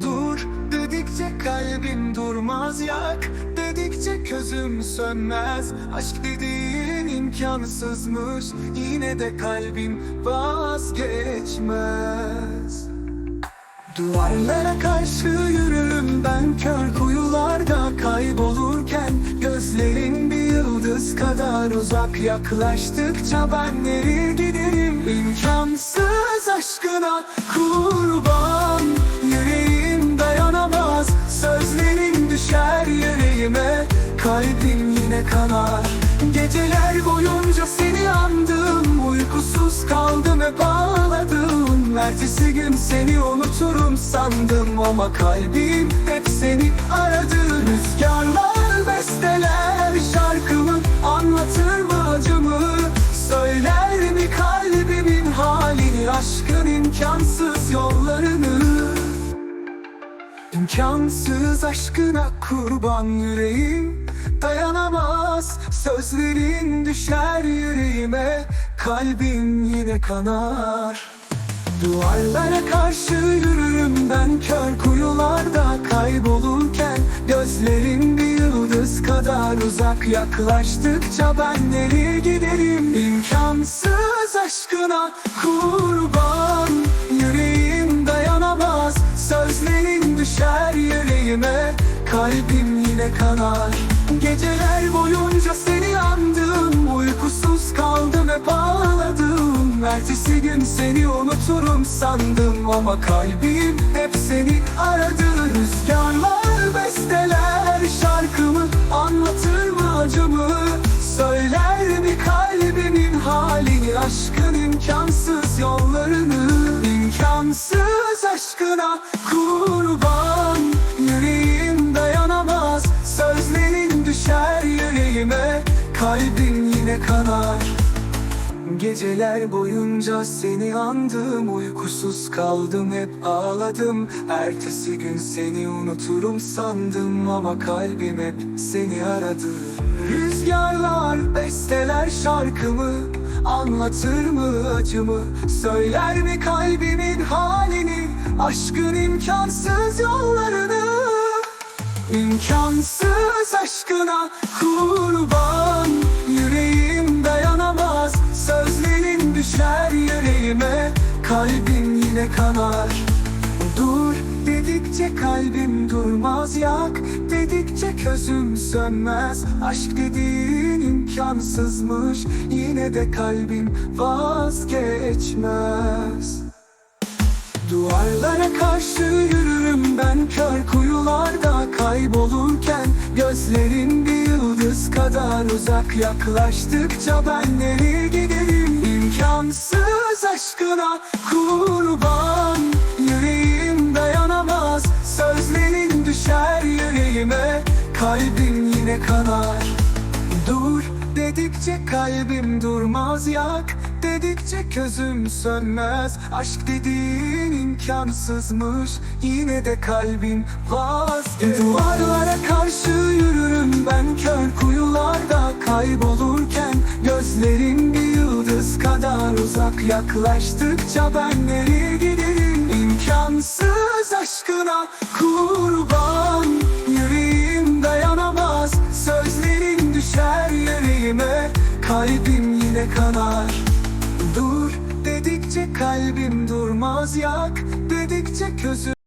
Dur dedikçe kalbim durmaz yak. Dedikçe közüm sönmez. Aşk dediğin imkansızmış. Yine de kalbim vazgeçmez. Duvarlara karşı yürürüm ben kör kuyularda kaybolurken. Gözlerin bir yıldız kadar uzak yaklaştıkça ben nereye giderim. İmkansız aşkına kurban Kanar Geceler boyunca seni andım Uykusuz kaldım hep ağladım Ertesi gün seni unuturum sandım Ama kalbim hep seni aradı. Rüzgarlar besteler şarkımı Anlatır mı acımı? Söyler mi kalbimin halini Aşkın imkansız yollarını İmkansız aşkına kurban yüreğim. Dayanamaz sözlerin düşer yüreğime. Kalbim yine kanar. Duvarlara karşı yürürüm ben kör kuyularda kaybolurken. Gözlerin bir yıldız kadar uzak yaklaştıkça ben nereye giderim? İmkansız aşkına kurban yüreğime Kalbim yine kanar. Geceler boyunca seni andım Uykusuz kaldım hep ağladım. Ertesi gün seni unuturum sandım Ama kalbim hep seni aradı. Rüzgarlar besteler şarkımı Anlatır mı acımı Söyler mi? Kalbimin halini Aşkın imkansız yollarını İmkansız aşkına kurban Yine kanar Geceler boyunca seni andım Uykusuz kaldım hep ağladım. Ertesi gün seni unuturum sandım Ama kalbim hep seni aradı. Rüzgarlar besteler şarkımı Anlatır mı acımı? Söyler mi kalbimin halini Aşkın imkansız yollarını? İmkansız aşkına kurban Yine kanar. Dur dedikçe kalbim durmaz yak Dedikçe közüm sönmez. Aşk dediğin imkansızmış Yine de kalbim vazgeçmez. Duvarlara karşı yürürüm ben kör kuyularda kaybolurken Gözlerin bir yıldız kadar uzak. Yaklaştıkça ben nereye giderim İmkansız aşkına kurban Yüreğim dayanamaz sözlerin düşer yüreğime Kalbim yine kanar. Dur dedikçe kalbim durmaz yak Dedikçe közüm sönmez. Aşk dediğin imkansızmış Yine de kalbim vazgeç Duvarlara karşı yürürüm ben kör kuyularda kaybolurken kadar uzak yaklaştıkça ben nereye giderim İmkansız aşkına kurban Yüreğim dayanamaz. Sözlerin düşer yüreğime Kalbim yine kanar. Dur dedikçe kalbim durmaz yak Dedikçe közüm